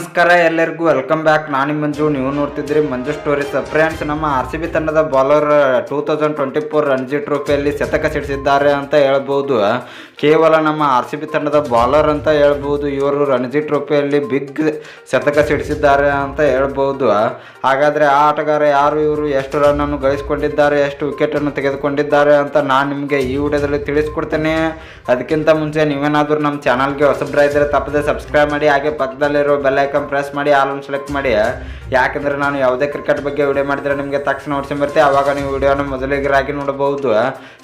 ನಮಸ್ಕಾರ ಎಲ್ಲರಿಗೂ welcome back ನಾನು ಮಂಜು, ನೀವು ನೋಡ್ತಿದ್ರಿ ಮಂಜು ಸ್ಟೋರೀಸ್ ಫ್ರೆಂಡ್ಸ್ ನಮ್ಮ ಆರ್ ಸಿ ಬಿ ತಂಡದ bowler two thousand twenty four Ranji ಟ್ರೋಫಿಯಲ್ಲಿ ಶತಕ ಸಿಡಿಸಿದ್ದಾರೆ ಅಂತ ಹೇಳ್ಬೋದು. ಕೇವಲ ನಮ್ಮ ಆರ್ ಸಿ ಬಿ ತಂಡದ ಬಾಲರ್ ಅಂತ ಹೇಳ್ಬೋದು, ಇವರು ರಣಜಿ ಟ್ರೋಫಿಯಲ್ಲಿ ಬಿಗ್ ಶತಕ ಸಿಡಿಸಿದ್ದಾರೆ ಅಂತ ಹೇಳ್ಬೋದು. ಹಾಗಾದರೆ ಆ ಆಟಗಾರ ಯಾರು? ಇವರು ಎಷ್ಟು ರನ್ನನ್ನು ಗಳಿಸಿಕೊಂಡಿದ್ದಾರೆ, ಎಷ್ಟು ವಿಕೆಟನ್ನು ತೆಗೆದುಕೊಂಡಿದ್ದಾರೆ ಅಂತ ನಾನು ನಿಮಗೆ ಈ ವಿಡಿಯೋದಲ್ಲಿ ತಿಳಿಸ್ಕೊಡ್ತೇನೆ. ಅದಕ್ಕಿಂತ ಮುಂಚೆ ನೀವೇನಾದರೂ ನಮ್ಮ ಚಾನಲ್ಗೆ ಹೊಸಬ್ರ ಇದ್ದರೆ ತಪ್ಪದೆ ಸಬ್ಸ್ಕ್ರೈಬ್ ಮಾಡಿ, ಹಾಗೆ ಪಕ್ಕದಲ್ಲಿರೋ ಬೆಲ್ ಐಕನ್ ಪ್ರೆಸ್ ಮಾಡಿ ಆಲನ್ನು ಸೆಲೆಕ್ಟ್ ಮಾಡಿ. ಯಾಕಂದರೆ ನಾನು ಯಾವುದೇ ಕ್ರಿಕೆಟ್ ಬಗ್ಗೆ ವಿಡಿಯೋ ಮಾಡಿದರೆ ನಿಮಗೆ ತಕ್ಷಣ ನೋಡ್ಕೊಂಬರ್ತೀವಿ ಆವಾಗ ನೀವು ವಿಡಿಯೋನ ಮೊದಲಿಗರಾಗಿ ನೋಡಬಹುದು.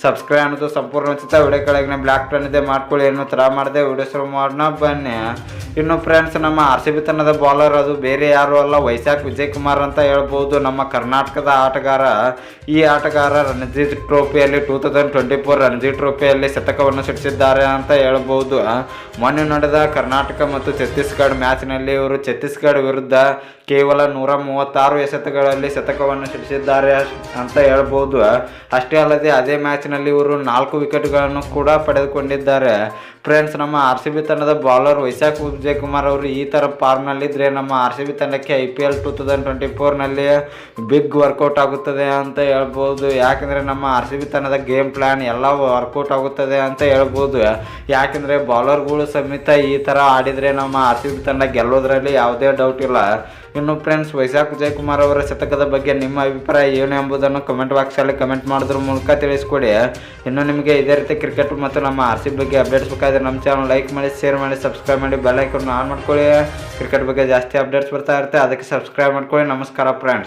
ಸಬ್ಸ್ಕ್ರೈಬ್ ಅನ್ನೋದು ಸಂಪೂರ್ಣ ಉಚಿತ. ವಿಡಿಯೋ ಕೆಳಗಿನ ಬ್ಲ್ಯಾಕ್ ಪೆನ್ ಇದೆ ಮಾಡ್ಕೊಳ್ಳಿ ಏನೋ ಥರ ಮಾಡಿದೆ. ವಿಡಿಯೋ ಮಾಡೋಣ, ಬನ್ನಿ. ಇನ್ನು ಫ್ರೆಂಡ್ಸ್ ನಮ್ಮ ಆರ್ ಸಿ ಬಿ ತನದ ಬಾಲರ್ ಅದು. ಬೇರೆ ಯಾರು ಅಲ್ಲ. ವೈಶಾಖ್ ವಿಜಯ್ ಕುಮಾರ್ ಅಂತ ಹೇಳ್ಬೋದು. ನಮ್ಮ ಕರ್ನಾಟಕದ ಆಟಗಾರ. ಈ ಆಟಗಾರ Ranji ಟ್ರೋಫಿಯಲ್ಲಿ two thousand twenty four Ranji ಟ್ರೋಫಿಯಲ್ಲಿ ಶತಕವನ್ನು ಸಿಡಿಸಿದ್ದಾರೆ ಅಂತ ಹೇಳ್ಬೋದು. ಮೊನ್ನೆ ನಡೆದ ಕರ್ನಾಟಕ ಮತ್ತು ಛತ್ತೀಸ್ಗಢ ಮ್ಯಾಚ್ನಲ್ಲಿ ಇವರು ಛತ್ತೀಸ್ಗಢ ವಿರುದ್ಧ ಕೇವಲ ನೂರ ಮೂವತ್ತಾರು ಎಸೆತಗಳಲ್ಲಿ ಶತಕವನ್ನು ಸಿಡಿಸಿದ್ದಾರೆ ಅಂತ ಹೇಳ್ಬೋದು. ಅಷ್ಟೇ ಅಲ್ಲದೆ, ಅದೇ ಮ್ಯಾಚ್ನಲ್ಲಿ ಇವರು ನಾಲ್ಕು ವಿಕೆಟ್ಗಳನ್ನು ಕೂಡ ಪಡೆದುಕೊಂಡಿದ್ದಾರೆ. ಫ್ರೆಂಡ್ಸ್ ನಮ್ಮ ಆರ್ ಸಿ ಬಿ ತಂಡದ ಬಾಲರ್ ವೈಶಾಖ್ ವಿಜಯ್ ಕುಮಾರ್ ಅವರು ಈ ಥರ ಫಾರ್ಮ್ನಲ್ಲಿದ್ದರೆ ನಮ್ಮ ಆರ್ ಸಿ ಬಿ ತಂಡಕ್ಕೆ I P L two thousand twenty ಫೋರ್ನಲ್ಲಿ big workout ಆಗುತ್ತದೆ ಅಂತ ಹೇಳ್ಬೋದು. ಯಾಕಂದರೆ ನಮ್ಮ ಆರ್ ಸಿ ಬಿ ತಂಡದ ಗೇಮ್ ಪ್ಲ್ಯಾನ್ ಎಲ್ಲ ವರ್ಕೌಟ್ ಆಗುತ್ತದೆ ಅಂತ ಹೇಳ್ಬೋದು. ಯಾಕಂದರೆ ಬಾಲರ್ಗಳು ಸಮೇತ ಈ ಥರ ಆಡಿದರೆ ನಮ್ಮ ಆರ್ ಸಿ ಬಿ ತಂಡ ಗೆಲ್ಲೋದ್ರಲ್ಲಿ ಯಾವುದೇ ಡೌಟ್ ಇಲ್ಲ. ಇನ್ನು ಫ್ರೆಂಡ್ಸ್ ವೈಶಾಖ್ ವಿಜಯಕುಮಾರ್ ಅವರ ಶತಕದ ಬಗ್ಗೆ ನಿಮ್ಮ ಅಭಿಪ್ರಾಯ ಏನು ಎಂಬುದನ್ನು ಕಮೆಂಟ್ ಬಾಕ್ಸಲ್ಲಿ ಕಮೆಂಟ್ ಮಾಡೋದ್ರ ಮೂಲಕ ತಿಳಿಸ್ಕೊಡಿ. ಇನ್ನು ನಿಮಗೆ ಇದೇ ರೀತಿ ಕ್ರಿಕೆಟ್ ಮತ್ತು ನಮ್ಮ ಆರ್ ಸಿ ಬಗ್ಗೆ ಅಪ್ಡೇಟ್ಸ್ ಬೇಕಾದರೆ ನಮ್ಮ ಚಾನಲ್ ಲೈಕ್ ಮಾಡಿ ಶೇರ್ ಮಾಡಿ ಸಬ್ಸ್ಕ್ರೈಬ್ ಮಾಡಿ ಬೆಲ್ ಐಕನ್ ಆನ್ ಮಾಡ್ಕೊಳ್ಳಿ. ಕ್ರಿಕೆಟ್ ಬಗ್ಗೆ ಜಾಸ್ತಿ ಅಪ್ಡೇಟ್ಸ್ ಬರ್ತಾ ಇರುತ್ತೆ. ಅದಕ್ಕೆ ಸಬ್ಸ್ಕ್ರೈಬ್ ಮಾಡ್ಕೊಳ್ಳಿ. ನಮಸ್ಕಾರ ಫ್ರೆಂಡ್ಸ್